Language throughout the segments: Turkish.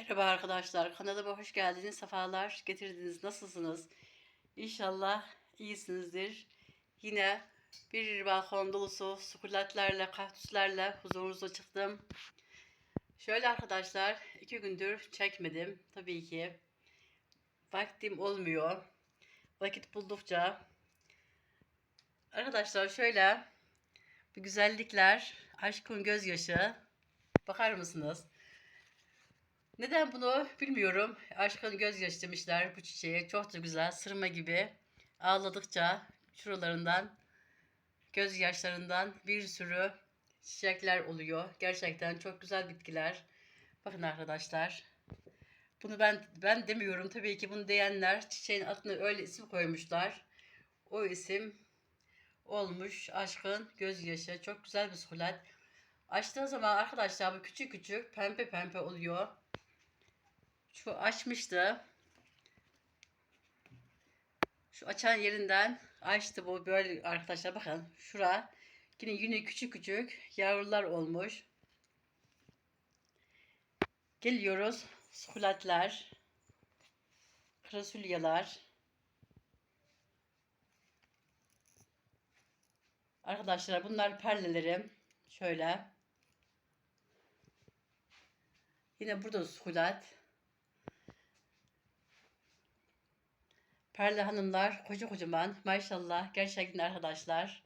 Merhaba arkadaşlar, kanalıma hoş geldiniz, sefalar getirdiniz. Nasılsınız? İnşallah iyisinizdir. Yine bir balkon dolusu sukulatlarla, kaktüslerle huzurunuza çıktım. Şöyle arkadaşlar, iki gündür çekmedim tabii ki. Vaktim olmuyor. Vakit buldukça. Arkadaşlar şöyle bir güzellikler, aşkın gözyaşı. Bakar mısınız? Neden bunu bilmiyorum. Aşkın gözyaşı demişler bu çiçeğe. Çok da güzel. Sırma gibi. Ağladıkça şuralarından gözyaşlarından bir sürü çiçekler oluyor. Gerçekten çok güzel bitkiler. Bakın arkadaşlar. Bunu ben ben demiyorum. Tabii ki bunu diyenler çiçeğin adını öyle isim koymuşlar. O isim olmuş aşkın gözyaşı. Çok güzel bir sukulat. Açtığı zaman arkadaşlar bu küçük küçük pembe pembe oluyor. Şu açmıştı. Şu açan yerinden açtı bu böyle arkadaşlar bakın. Şura yine yine küçük küçük yavrular olmuş. Geliyoruz. Sukulatlar. Krasulyalar. Arkadaşlar bunlar perlelerim. Şöyle. Yine burada sukulat. Perle hanımlar koca kocaman maşallah gerçekten arkadaşlar.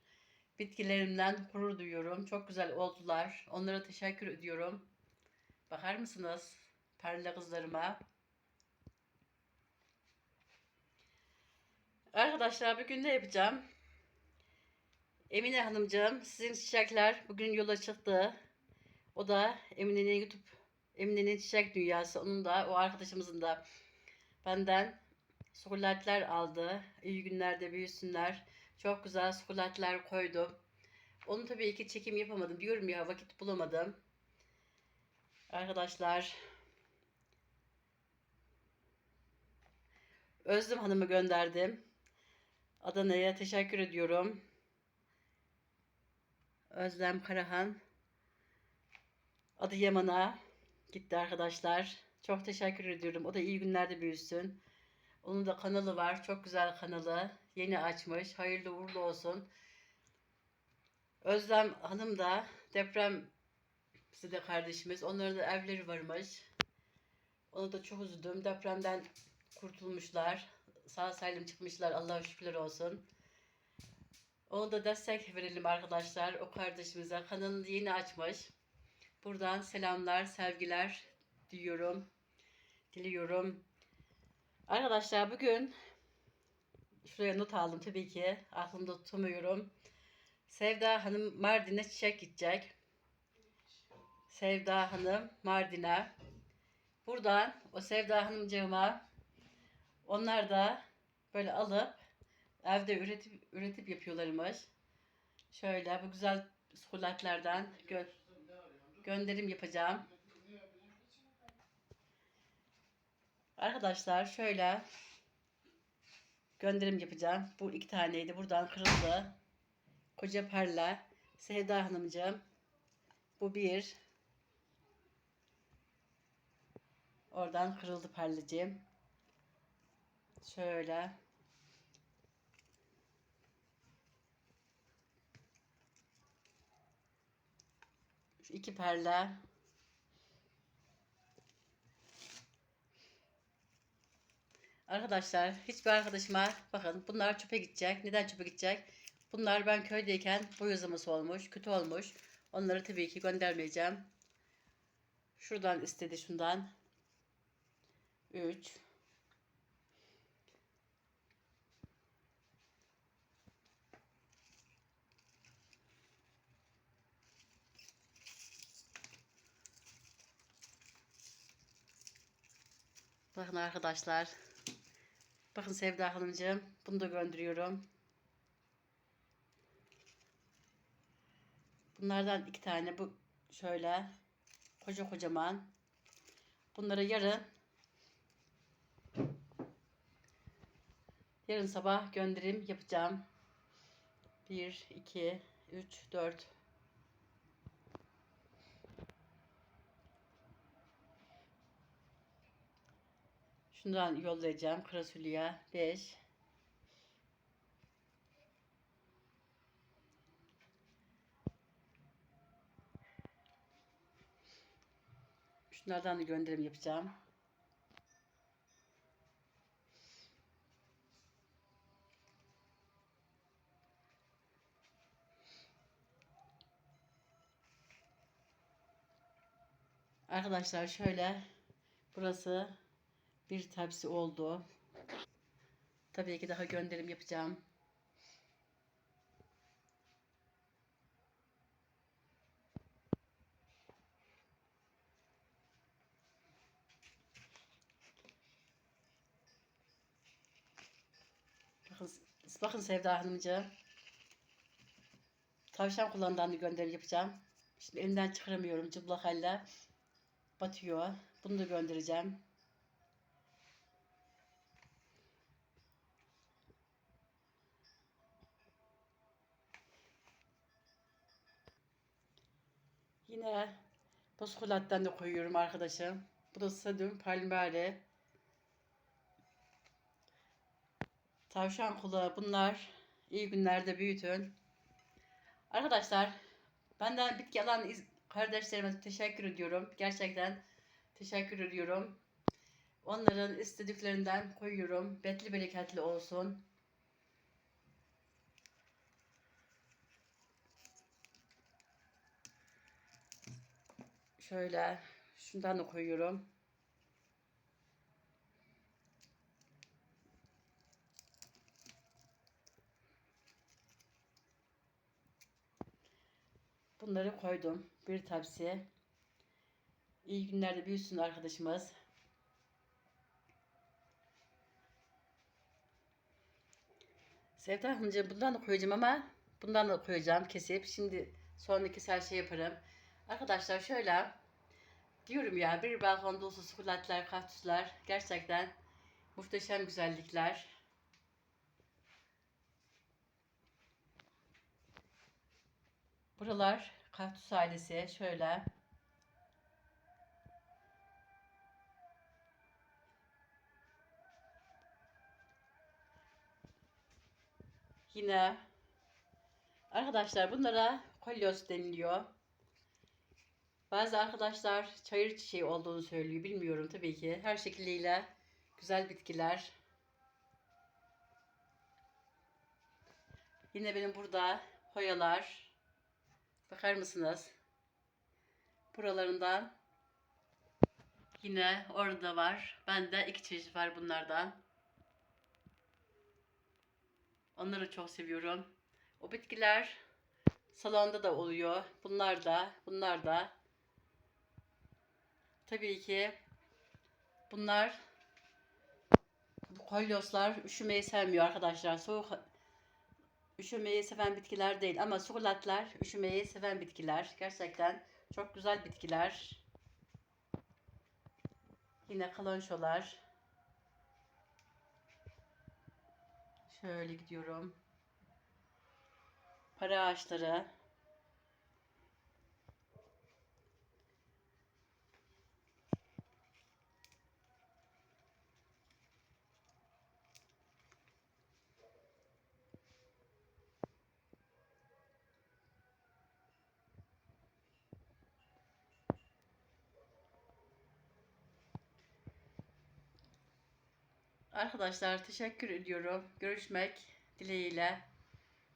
Bitkilerimden gurur duyuyorum. Çok güzel oldular. Onlara teşekkür ediyorum. Bakar mısınız perle kızlarıma? Arkadaşlar bugün ne yapacağım? Emine Hanımcığım sizin çiçekler bugün yola çıktı. O da Emine'nin YouTube Emine'nin çiçek dünyası onun da o arkadaşımızın da benden sukulatlar aldı. İyi günlerde büyüsünler. Çok güzel sukulatlar koydum. Onu tabii ki çekim yapamadım. Diyorum ya vakit bulamadım. Arkadaşlar Özlem Hanım'ı gönderdim. Adana'ya teşekkür ediyorum. Özlem Karahan Adıyaman'a gitti arkadaşlar. Çok teşekkür ediyorum. O da iyi günlerde büyüsün. Onun da kanalı var. Çok güzel kanalı. Yeni açmış. Hayırlı uğurlu olsun. Özlem Hanım da deprem de kardeşimiz. Onların da evleri varmış. Onu da çok üzüldüm. Depremden kurtulmuşlar. Sağ salim çıkmışlar. Allah'a şükürler olsun. Onu da destek verelim arkadaşlar. O kardeşimize. Kanalını yeni açmış. Buradan selamlar, sevgiler diyorum. Diliyorum. Arkadaşlar bugün şuraya not aldım tabii ki. Aklımda tutamıyorum. Sevda Hanım Mardin'e çiçek gidecek. Sevda Hanım Mardin'e. Buradan o Sevda Hanımcığıma onlar da böyle alıp evde üretip üretip yapıyorlarmış. Şöyle bu güzel sukulatlardan gö gönderim yapacağım. Arkadaşlar şöyle gönderim yapacağım. Bu iki taneydi. Buradan kırıldı. Koca parla. Sevda Hanımcığım. Bu bir. Oradan kırıldı parlıcığım. Şöyle. Şu iki perle. Arkadaşlar hiçbir arkadaşıma bakın bunlar çöpe gidecek. Neden çöpe gidecek? Bunlar ben köydeyken boy uzaması olmuş. Kötü olmuş. Onları tabii ki göndermeyeceğim. Şuradan istedi şundan. 3 Bakın arkadaşlar. Bakın Sevda Hanımcığım. Bunu da gönderiyorum. Bunlardan iki tane bu şöyle koca kocaman. Bunları yarın yarın sabah gönderim yapacağım. 1 2 3 4 Şundan yollayacağım. Krasulya 5. Şunlardan da gönderim yapacağım. Arkadaşlar şöyle burası bir tepsi oldu. Tabii ki daha gönderim yapacağım. Bakın, bakın Sevda Hanımcığım. Tavşan da gönderim yapacağım. Şimdi elimden çıkaramıyorum cıplak halde. Batıyor. Bunu da göndereceğim. Yine bozkulattan da koyuyorum arkadaşım. Bu da Sadum Palmieri. Tavşan kulağı bunlar. İyi günlerde büyütün. Arkadaşlar benden bitki alan kardeşlerime teşekkür ediyorum. Gerçekten teşekkür ediyorum. Onların istediklerinden koyuyorum. Betli bereketli olsun. Şöyle şundan da koyuyorum. Bunları koydum. Bir tepsi. İyi günlerde büyüsün arkadaşımız. Sevda Hanımcığım bundan da koyacağım ama bundan da koyacağım kesip. Şimdi sonraki her şey yaparım. Arkadaşlar şöyle diyorum ya bir balkon dolusu sukulatlar, kaktüsler gerçekten muhteşem güzellikler. Buralar kaktüs ailesi şöyle. Yine arkadaşlar bunlara kolyos deniliyor. Bazı arkadaşlar çayır çiçeği olduğunu söylüyor. Bilmiyorum tabii ki. Her şekliyle güzel bitkiler. Yine benim burada hoyalar. Bakar mısınız? Buralarından yine orada var. Bende iki çeşit var bunlardan. Onları çok seviyorum. O bitkiler salonda da oluyor. Bunlar da, bunlar da. Tabii ki bunlar bu kolyoslar üşümeyi sevmiyor arkadaşlar. Soğuk üşümeyi seven bitkiler değil ama sukulatlar üşümeyi seven bitkiler. Gerçekten çok güzel bitkiler. Yine kalonşolar. Şöyle gidiyorum. Para ağaçları. Arkadaşlar teşekkür ediyorum. Görüşmek dileğiyle.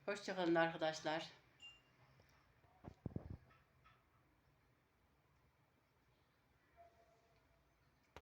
Hoşçakalın arkadaşlar.